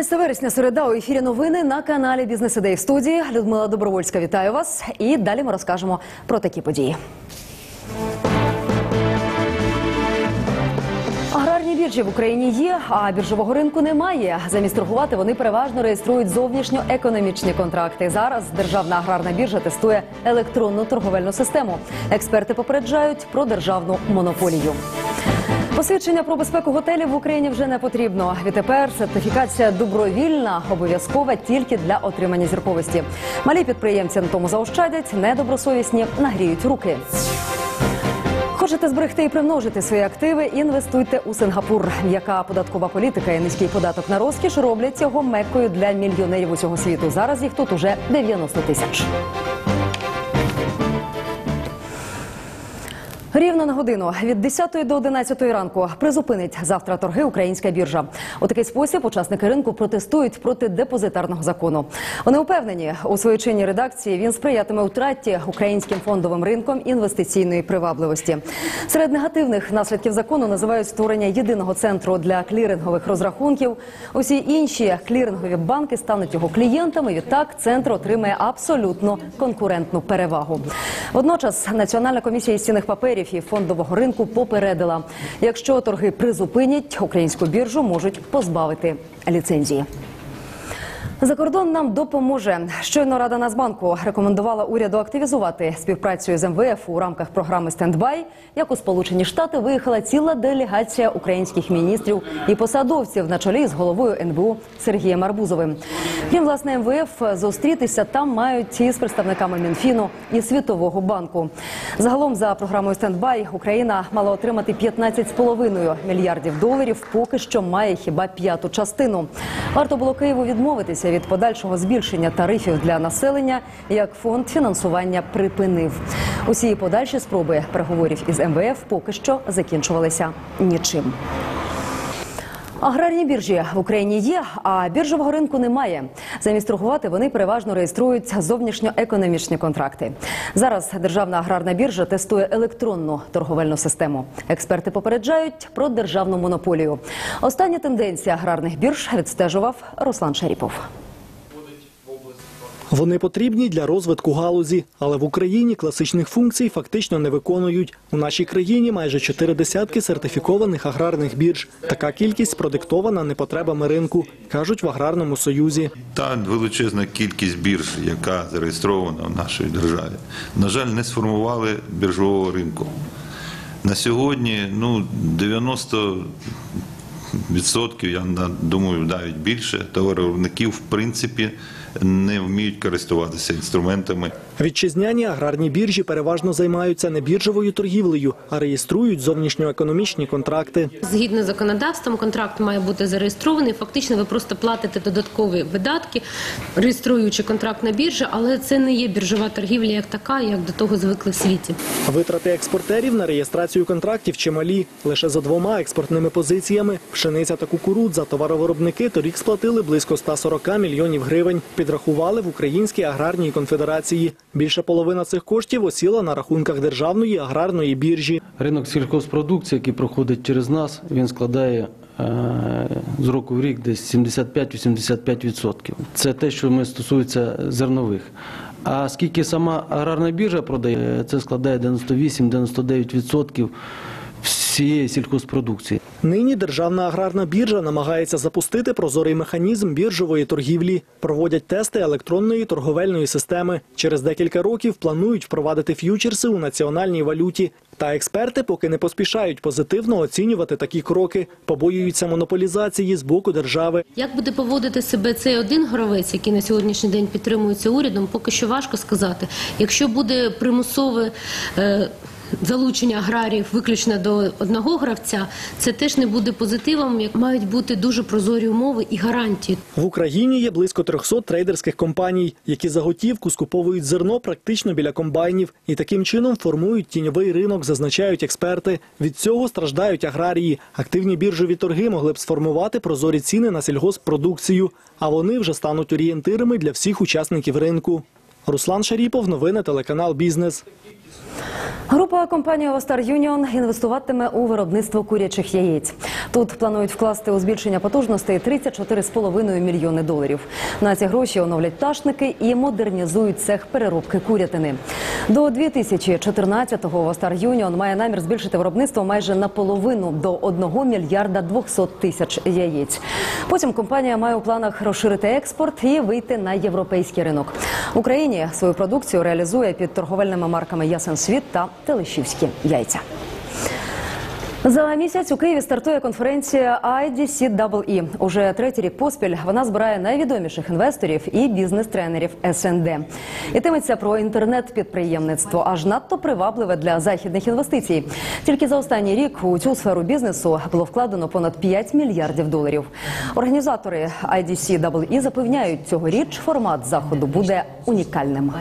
11 вересня, середа у ефірі новини на каналі Бізнес Ідей в студії. Людмила Добровольська вітаю вас. І далі ми розкажемо про такі події. Аграрні біржі в Україні є, а біржового ринку немає. Замість торгувати вони переважно реєструють зовнішньоекономічні контракти. Зараз державна аграрна біржа тестує електронну торговельну систему. Експерти попереджають про державну монополію. Посвідчення про безпеку готелів в Україні вже не потрібно. Відтепер сертифікація добровільна, обов'язкова тільки для отримання зірковості. Малі підприємці на тому заощадять, недобросовісні нагріють руки. Хочете зберегти і примножити свої активи? Інвестуйте у Сингапур. М'яка податкова політика і низький податок на розкіш роблять його меккою для мільйонерів усього світу. Зараз їх тут уже 90 тисяч. Рівно на годину від 10 до 11 ранку призупинить завтра торги українська біржа. У такий спосіб учасники ринку протестують проти депозитарного закону. Вони упевнені у своїй чинній редакції він сприятиме втраті українським фондовим ринком інвестиційної привабливості. Серед негативних наслідків закону називають створення єдиного центру для клірингових розрахунків. Усі інші клірингові банки стануть його клієнтами. Відтак центр отримає абсолютно конкурентну перевагу. Водночас Національна комісія із цінних паперів і фондового ринку попередила, якщо торги призупинять, українську біржу можуть позбавити ліцензії. Закордон нам допоможе. Щойно Рада Нацбанку рекомендувала уряду активізувати співпрацю з МВФ у рамках програми «Стендбай», як у Сполучені Штати виїхала ціла делегація українських міністрів і посадовців на чолі з головою НБУ Сергієм Арбузовим. Крім власне МВФ, зустрітися там мають і з представниками Мінфіну і Світового банку. Загалом за програмою «Стендбай» Україна мала отримати 15,5 мільярдів доларів. Поки що має хіба п'яту частину. Варто було Києву відмовитися від подальшого збільшення тарифів для населення, як фонд фінансування припинив. Усі подальші спроби переговорів із МВФ поки що закінчувалися нічим. Аграрні біржі в Україні є, а біржового ринку немає. Замість торгувати вони переважно реєструють зовнішньоекономічні контракти. Зараз державна аграрна біржа тестує електронну торговельну систему. Експерти попереджають про державну монополію. Остання тенденція аграрних бірж відстежував Руслан Шаріпов. Вони потрібні для розвитку галузі, але в Україні класичних функцій фактично не виконують. У нашій країні майже чотири десятки сертифікованих аграрних бірж. Така кількість продиктована непотребами ринку, кажуть в аграрному союзі. Та величезна кількість бірж, яка зареєстрована в нашій державі, на жаль, не сформували біржового ринку. На сьогодні ну 90 відсотків, я думаю, навіть більше товаровиробників в принципі не вміють користуватися інструментами Вітчизняні аграрні біржі переважно займаються не біржовою торгівлею, а реєструють зовнішньоекономічні контракти. Згідно з законодавством, контракт має бути зареєстрований. Фактично, ви просто платите додаткові видатки, реєструючи контракт на біржі, але це не є біржова торгівля як така, як до того звикли в світі. Витрати експортерів на реєстрацію контрактів чималі. Лише за двома експортними позиціями – пшениця та кукурудза. Товаровиробники торік сплатили близько 140 мільйонів гривень. Підрахували в Українській аграрній конфедерації. Більше половина цих коштів осіла на рахунках державної аграрної біржі. Ринок сільхозпродукції, який проходить через нас, він складає е, з року в рік десь 75-85%. Це те, що ми стосується зернових. А скільки сама аграрна біржа продає, це складає 98-99% всієї сільхозпродукції. Нині Державна аграрна біржа намагається запустити прозорий механізм біржової торгівлі. Проводять тести електронної торговельної системи. Через декілька років планують впровадити ф'ючерси у національній валюті. Та експерти поки не поспішають позитивно оцінювати такі кроки, побоюються монополізації з боку держави. Як буде поводити себе цей один гравець, який на сьогоднішній день підтримується урядом, поки що важко сказати. Якщо буде примусове е, залучення аграріїв виключно до одного гравця, це теж не буде позитивом. Як мають бути дуже прозорі умови і гарантії. В Україні є близько 300 трейдерських компаній, які за готівку скуповують зерно практично біля комбайнів і таким чином формують тіньовий ринок, зазначають експерти. Від цього страждають аграрії. Активні біржові торги могли б сформувати прозорі ціни на сільгоспродукцію, а вони вже стануть орієнтирами для всіх учасників ринку. Руслан Шаріпов, новини телеканал Бізнес. Група компанії Остар Юніон інвестуватиме у виробництво курячих яєць. Тут планують вкласти у збільшення потужностей 34,5 мільйони доларів. На ці гроші оновлять пташники і модернізують цех переробки курятини. До 2014-го Остар Юніон має намір збільшити виробництво майже наполовину до 1 мільярда 200 тисяч яєць. Потім компанія має у планах розширити експорт і вийти на європейський ринок. В Україні свою продукцію реалізує під торговельними марками Ясен Світ та Телешівські яйця. За місяць у Києві стартує конференція IDCEE. Уже третій рік поспіль вона збирає найвідоміших інвесторів і бізнес-тренерів СНД. Ітиметься про інтернет-підприємництво, аж надто привабливе для західних інвестицій. Тільки за останній рік у цю сферу бізнесу було вкладено понад 5 мільярдів доларів. Організатори IDCEE запевняють, цьогоріч формат заходу буде унікальним.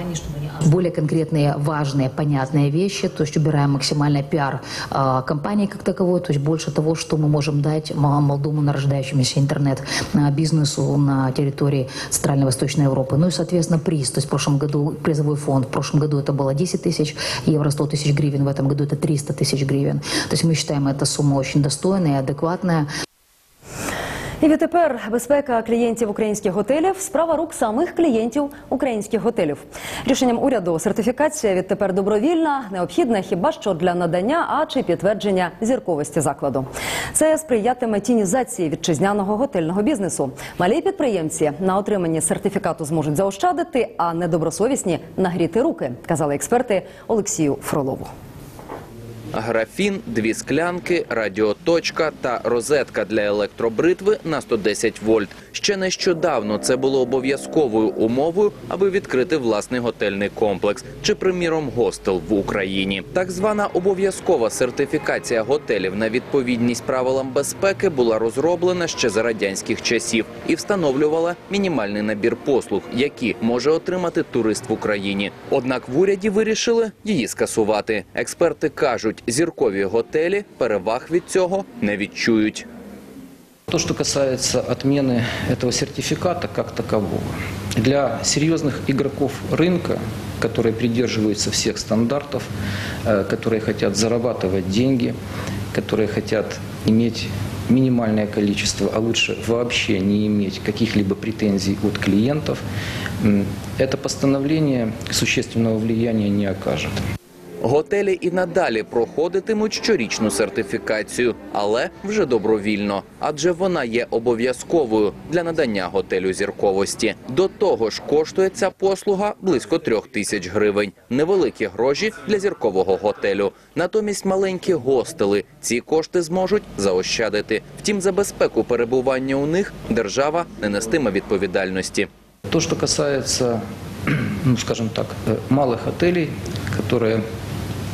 более конкретные, важные, понятные вещи, то есть убираем максимальный пиар а, компании как таковой, то есть больше того, что мы можем дать молодому нарождающемуся интернет-бизнесу на территории Центрально-Восточной Европы. Ну и, соответственно, приз. То есть в прошлом году призовой фонд, в прошлом году это было 10 тысяч евро, 100 тысяч гривен, в этом году это 300 тысяч гривен. То есть мы считаем, эта сумма очень достойная и адекватная. І відтепер безпека клієнтів українських готелів справа рук самих клієнтів українських готелів. Рішенням уряду сертифікація відтепер добровільна, необхідна хіба що для надання а чи підтвердження зірковості закладу. Це сприятиме тінізації вітчизняного готельного бізнесу. Малі підприємці на отриманні сертифікату зможуть заощадити, а недобросовісні нагріти руки, казали експерти Олексію Фролову. Графін, дві склянки, радіоточка та розетка для електробритви на 110 вольт. Ще нещодавно це було обов'язковою умовою, аби відкрити власний готельний комплекс чи, приміром, гостел в Україні. Так звана обов'язкова сертифікація готелів на відповідність правилам безпеки була розроблена ще за радянських часів і встановлювала мінімальний набір послуг, які може отримати турист в Україні. Однак в уряді вирішили її скасувати. Експерти кажуть, зіркові готелі переваг від цього не відчують. То, что касается отмены этого сертификата как такового, для серьезных игроков рынка, которые придерживаются всех стандартов, э, которые хотят зарабатывать деньги, которые хотят иметь минимальное количество, а лучше вообще не иметь каких-либо претензий от клиентов, это постановление существенного влияния не окажет. Готелі і надалі проходитимуть щорічну сертифікацію, але вже добровільно, адже вона є обов'язковою для надання готелю зірковості. До того ж, коштує ця послуга близько трьох тисяч гривень. Невеликі гроші для зіркового готелю. Натомість маленькі гостели ці кошти зможуть заощадити. Втім, за безпеку перебування у них держава не нестиме відповідальності. То, что касается, ну, скажем так, э, малых отелей, которые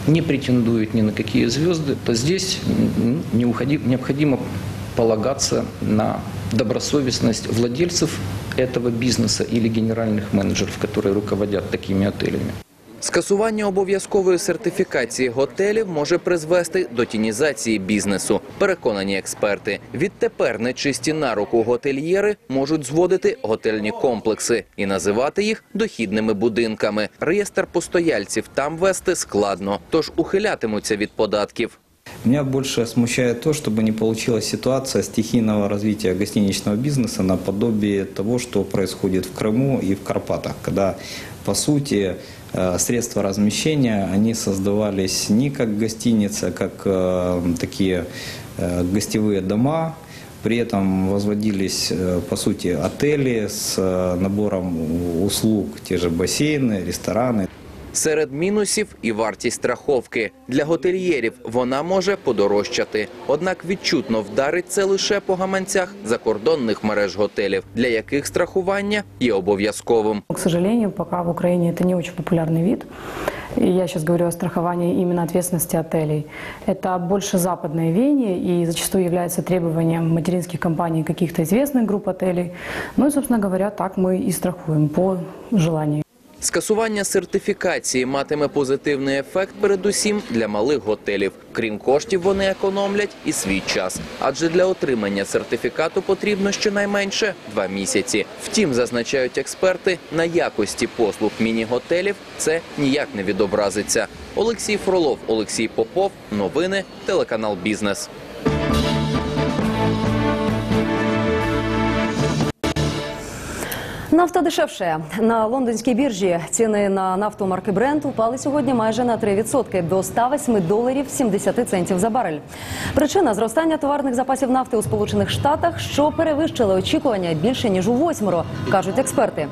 не претендуют ни на какие звезды, то здесь необходимо полагаться на добросовестность владельцев этого бизнеса или генеральных менеджеров, которые руководят такими отелями. Скасування обов'язкової сертифікації готелів може призвести до тінізації бізнесу. Переконані експерти. Відтепер нечисті на руку готельєри можуть зводити готельні комплекси і називати їх дохідними будинками. Реєстр постояльців там вести складно, тож ухилятимуться від податків. Меня больше смущает то, чтобы не получилась ситуация стихийного развития гостиничного бизнеса наподобие того, что происходит в Крыму и в Карпатах, когда, по сути, э, средства размещения, они создавались не как гостиницы, а как э, такие э, гостевые дома, при этом возводились, э, по сути, отели с э, набором услуг, те же бассейны, рестораны. Серед мінусів і вартість страховки. Для готельєрів вона може подорожчати. Однак відчутно вдарить це лише по гаманцях закордонних мереж готелів, для яких страхування є обов'язковим. К сожалению, пока в Украине это не очень популярный вид. И я сейчас говорю о страховании именно ответственности отелей. Это больше западное веяние и зачастую является требованием материнских компаний каких-то известных групп отелей. Ну и, собственно говоря, так мы и страхуем по желанию. Скасування сертифікації матиме позитивний ефект передусім для малих готелів. Крім коштів, вони економлять і свій час. Адже для отримання сертифікату потрібно щонайменше два місяці. Втім, зазначають експерти, на якості послуг міні-готелів це ніяк не відобразиться. Олексій Фролов, Олексій Попов. Новини, телеканал Бізнес. Нафта дешевше. На лондонській біржі ціни на нафту марки Brent упали сьогодні майже на 3% до 108 доларів 70 центів за барель. Причина зростання товарних запасів нафти у Сполучених Штатах, що перевищили очікування більше ніж у восьмеро, кажуть експерти.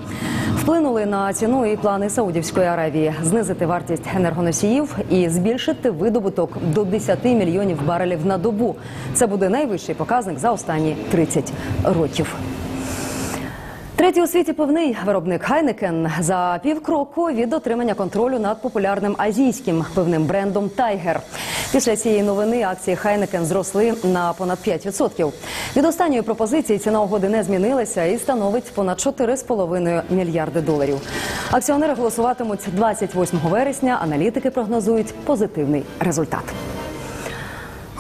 Вплинули на ціну і плани Саудівської Аравії знизити вартість енергоносіїв і збільшити видобуток до 10 мільйонів барелів на добу. Це буде найвищий показник за останні 30 років. Третій у світі пивний виробник Хайнекен за півкроку від отримання контролю над популярним азійським пивним брендом Тайгер. Після цієї новини акції Хайнекен зросли на понад 5%. Від останньої пропозиції ціна угоди не змінилася і становить понад 4,5 мільярди доларів. Акціонери голосуватимуть 28 вересня. Аналітики прогнозують позитивний результат.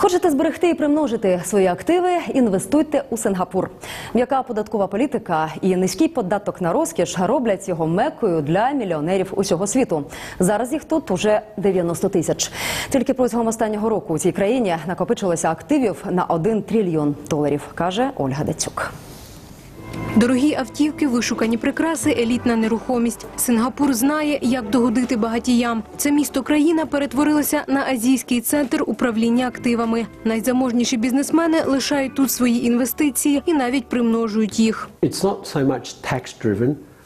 Хочете зберегти і примножити свої активи? Інвестуйте у Сингапур. М'яка податкова політика і низький податок на розкіш роблять його мекою для мільйонерів усього світу. Зараз їх тут уже 90 тисяч. Тільки протягом останнього року у цій країні накопичилося активів на 1 трильйон доларів, каже Ольга Дацюк. Дорогі автівки, вишукані прикраси, елітна нерухомість. Сингапур знає, як догодити багатіям. Це місто країна перетворилося на азійський центр управління активами. Найзаможніші бізнесмени лишають тут свої інвестиції і навіть примножують їх.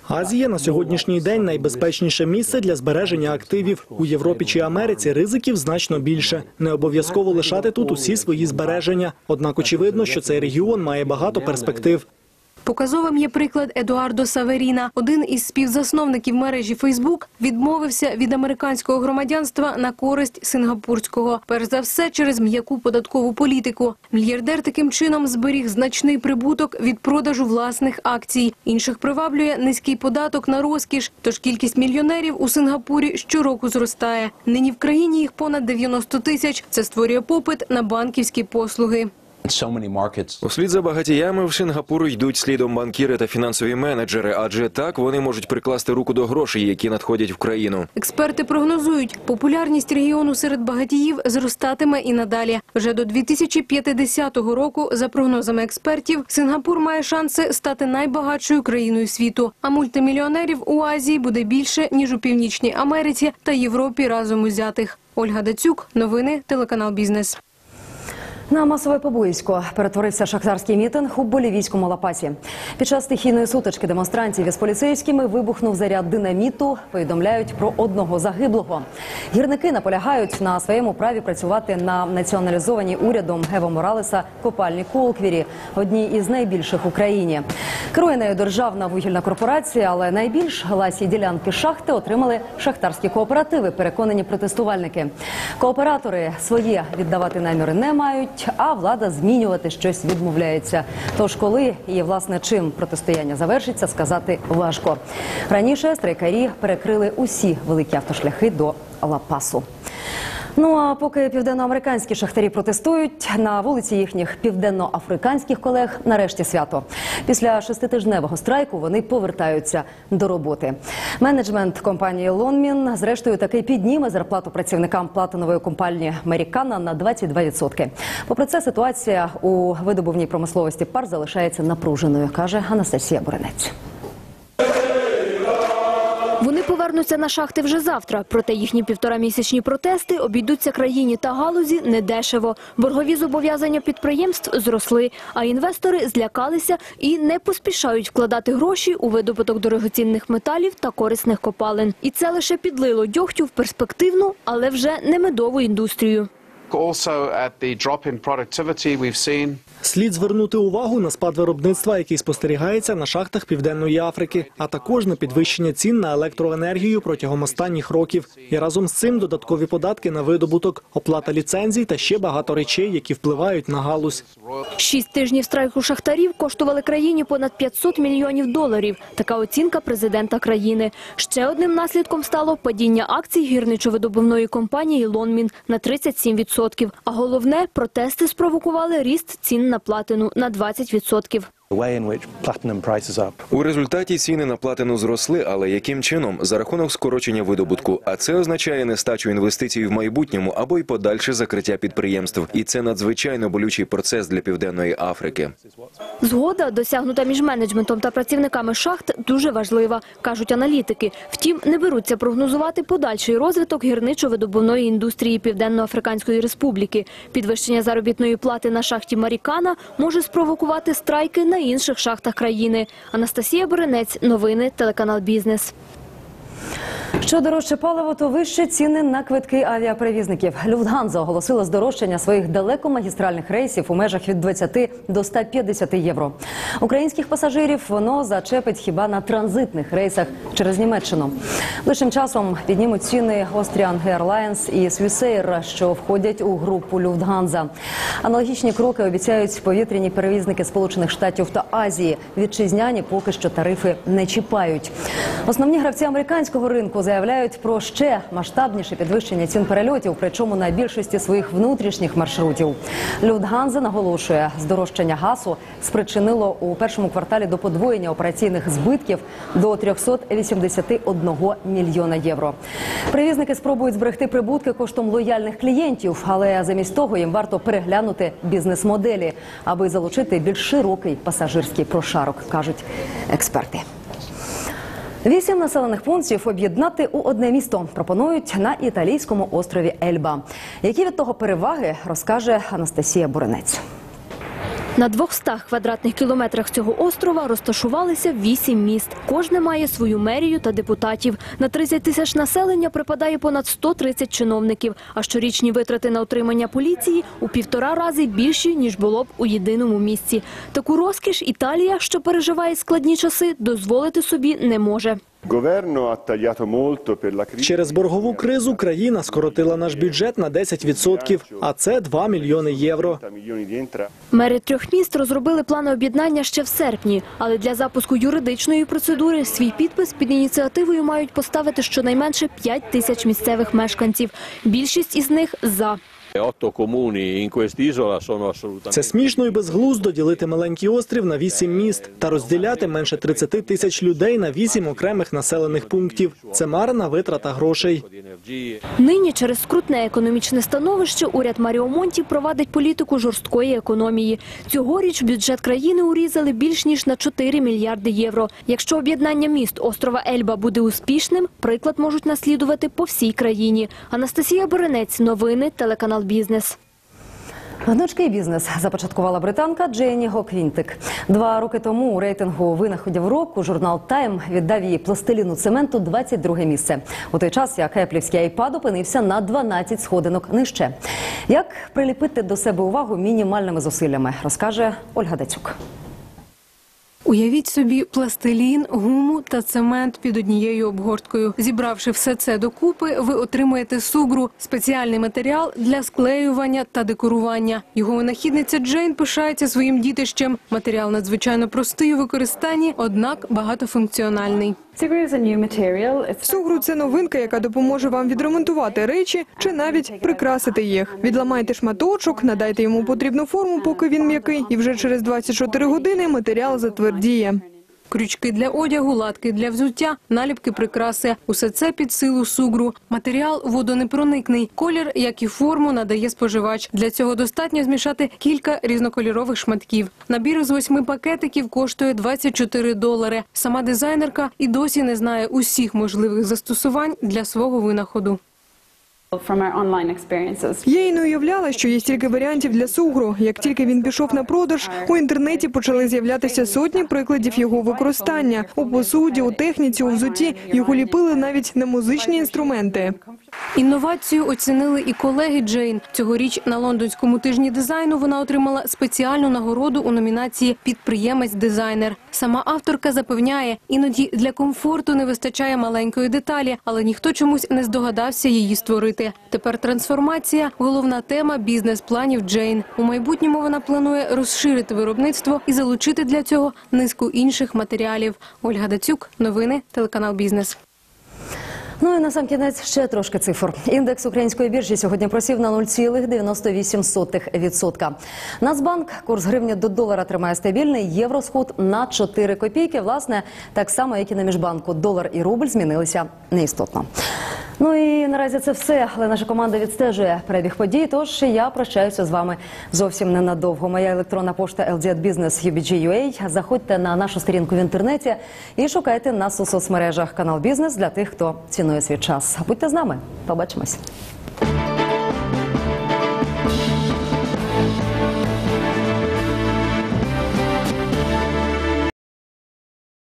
Азія на сьогоднішній день найбезпечніше місце для збереження активів. У Європі чи Америці ризиків значно більше. Не обов'язково лишати тут усі свої збереження. Однак очевидно, що цей регіон має багато перспектив. Показовим є приклад Едуардо Саверіна. Один із співзасновників мережі Фейсбук відмовився від американського громадянства на користь сингапурського. Перш за все через м'яку податкову політику. Мільярдер таким чином зберіг значний прибуток від продажу власних акцій. Інших приваблює низький податок на розкіш. Тож кількість мільйонерів у Сингапурі щороку зростає. Нині в країні їх понад 90 тисяч. Це створює попит на банківські послуги. Услід за багатіями в Сингапур йдуть слідом банкіри та фінансові менеджери, адже так вони можуть прикласти руку до грошей, які надходять в країну. Експерти прогнозують, популярність регіону серед багатіїв зростатиме і надалі. Вже до 2050 року, за прогнозами експертів, Сингапур має шанси стати найбагатшою країною світу. А мультимільйонерів у Азії буде більше ніж у Північній Америці та Європі разом узятих. Ольга Дацюк, новини, телеканал Бізнес. На масове побоїсько перетворився шахтарський мітинг у болівійському лапасі. Під час стихійної сутички демонстрантів із поліцейськими вибухнув заряд динаміту. Повідомляють про одного загиблого. Гірники наполягають на своєму праві працювати на націоналізованій урядом Ево Моралеса копальні Колквірі, одній із найбільших в Україні. Керує нею державна вугільна корпорація, але найбільш гласі ділянки шахти отримали шахтарські кооперативи. Переконані протестувальники. Кооператори своє віддавати наміри не мають а влада змінювати щось відмовляється. Тож, коли і власне чим протистояння завершиться, сказати важко. Раніше страйкарі перекрили усі великі автошляхи до Лапасу. Ну а поки південноамериканські шахтарі протестують на вулиці їхніх південноафриканських колег нарешті свято. Після шеститижневого страйку вони повертаються до роботи. Менеджмент компанії Лонмін зрештою таки підніме зарплату працівникам платинової компанії Мерікана на 22%. Попри це, ситуація у видобувній промисловості пар залишається напруженою, каже Анастасія Буренець. Повернуться на шахти вже завтра. Проте їхні півторамісячні протести обійдуться країні та галузі недешево. Боргові зобов'язання підприємств зросли, а інвестори злякалися і не поспішають вкладати гроші у видобуток дорогоцінних металів та корисних копалин. І це лише підлило дьогтю в перспективну, але вже не медову індустрію. Also at the drop in productivity we've seen. Слід звернути увагу на спад виробництва, який спостерігається на шахтах Південної Африки, а також на підвищення цін на електроенергію протягом останніх років. І разом з цим додаткові податки на видобуток, оплата ліцензій та ще багато речей, які впливають на галузь. Шість тижнів страйку шахтарів коштували країні понад 500 мільйонів доларів. Така оцінка президента країни. Ще одним наслідком стало падіння акцій гірничо-видобувної компанії «Лонмін» на 37%. А головне – протести спровокували ріст цін на платину на 20%. У результаті ціни на платину зросли, але яким чином? За рахунок скорочення видобутку. А це означає нестачу інвестицій в майбутньому або й подальше закриття підприємств. І це надзвичайно болючий процес для Південної Африки. Згода, досягнута між менеджментом та працівниками шахт, дуже важлива, кажуть аналітики. Втім, не беруться прогнозувати подальший розвиток гірничо-видобувної індустрії Південно-Африканської Республіки. Підвищення заробітної плати на шахті Марікана може спровокувати страйки на інших шахтах країни. Анастасія Боренець, новини, телеканал «Бізнес». Що дорожче паливо, то вище ціни на квитки авіаперевізників. Люфтганза оголосила здорожчання своїх далекомагістральних рейсів у межах від 20 до 150 євро. Українських пасажирів воно зачепить хіба на транзитних рейсах через Німеччину. Ближчим часом піднімуть ціни Austrian Airlines і Swissair, що входять у групу Люфтганза. Аналогічні кроки обіцяють повітряні перевізники Сполучених Штатів та Азії. Вітчизняні поки що тарифи не чіпають. Основні гравці американського ринку заявляють про ще масштабніше підвищення цін перельотів, причому на більшості своїх внутрішніх маршрутів. Люфтганза наголошує, здорожчання газу спричинило у першому кварталі до подвоєння операційних збитків до 381 мільйона євро. Перевізники спробують зберегти прибутки коштом лояльних клієнтів, але замість того їм варто переглянути бізнес-моделі, аби залучити більш широкий пасажирський прошарок, кажуть експерти. Вісім населених пунктів об'єднати у одне місто пропонують на італійському острові Ельба. Які від того переваги розкаже Анастасія Буренець. На 200 квадратних кілометрах цього острова розташувалися вісім міст. Кожне має свою мерію та депутатів. На 30 тисяч населення припадає понад 130 чиновників. А щорічні витрати на утримання поліції у півтора рази більші, ніж було б у єдиному місці. Таку розкіш Італія, що переживає складні часи, дозволити собі не може. Через боргову кризу країна скоротила наш бюджет на 10%, а це 2 мільйони євро. Мери трьох міст розробили плани об'єднання ще в серпні, але для запуску юридичної процедури свій підпис під ініціативою мають поставити щонайменше 5 тисяч місцевих мешканців. Більшість із них за. Це смішно і безглуздо ділити маленький острів на вісім міст та розділяти менше 30 тисяч людей на вісім окремих населених пунктів. Це марна витрата грошей. Нині через скрутне економічне становище уряд Маріо Монті провадить політику жорсткої економії. Цьогоріч бюджет країни урізали більш ніж на 4 мільярди євро. Якщо об'єднання міст острова Ельба буде успішним, приклад можуть наслідувати по всій країні. Анастасія Боренець, новини, телеканал «Бізнес». Гнучкий бізнес започаткувала британка Дженні Гоквінтик. Два роки тому у рейтингу винаходів року журнал Тайм віддав її пластиліну цементу 22 місце. У той час як еплівський айпад опинився на 12 сходинок нижче. Як приліпити до себе увагу мінімальними зусиллями, розкаже Ольга Дацюк. Уявіть собі пластилін, гуму та цемент під однією обгорткою. Зібравши все це докупи, ви отримаєте сугру – спеціальний матеріал для склеювання та декорування. Його винахідниця Джейн пишається своїм дітищем. Матеріал надзвичайно простий у використанні, однак багатофункціональний. Сугру – це новинка, яка допоможе вам відремонтувати речі чи навіть прикрасити їх. Відламайте шматочок, надайте йому потрібну форму, поки він м'який, і вже через 24 години матеріал затвердіє. Крючки для одягу, латки для взуття, наліпки прикраси. Усе це під силу сугру. Матеріал водонепроникний. Колір, як і форму, надає споживач. Для цього достатньо змішати кілька різнокольорових шматків. Набір з восьми пакетиків коштує 24 долари. Сама дизайнерка і досі не знає усіх можливих застосувань для свого винаходу. Я й не уявляла, що є стільки варіантів для сугру. Як тільки він пішов на продаж, у інтернеті почали з'являтися сотні прикладів його використання. У посуді, у техніці, у взуті його ліпили навіть на музичні інструменти. Інновацію оцінили і колеги Джейн. Цьогоріч на лондонському тижні дизайну вона отримала спеціальну нагороду у номінації Підприємець-дизайнер. Сама авторка запевняє, іноді для комфорту не вистачає маленької деталі, але ніхто чомусь не здогадався її створити. Тепер трансформація головна тема бізнес-планів Джейн. У майбутньому вона планує розширити виробництво і залучити для цього низку інших матеріалів. Ольга Дацюк, новини, телеканал Бізнес. Ну і на сам кінець ще трошки цифр. Індекс української біржі сьогодні просів на 0,98%. Нацбанк курс гривні до долара тримає стабільний. Євросход на 4 копійки. Власне, так само, як і на міжбанку. Долар і рубль змінилися неістотно. Ну і наразі це все. Але наша команда відстежує перебіг подій. Тож я прощаюся з вами зовсім ненадовго. Моя електронна пошта LDBusiness UBG.UA. Заходьте на нашу сторінку в інтернеті і шукайте нас у соцмережах канал Бізнес для тих, хто цінує свій час. Будьте з нами. Побачимось.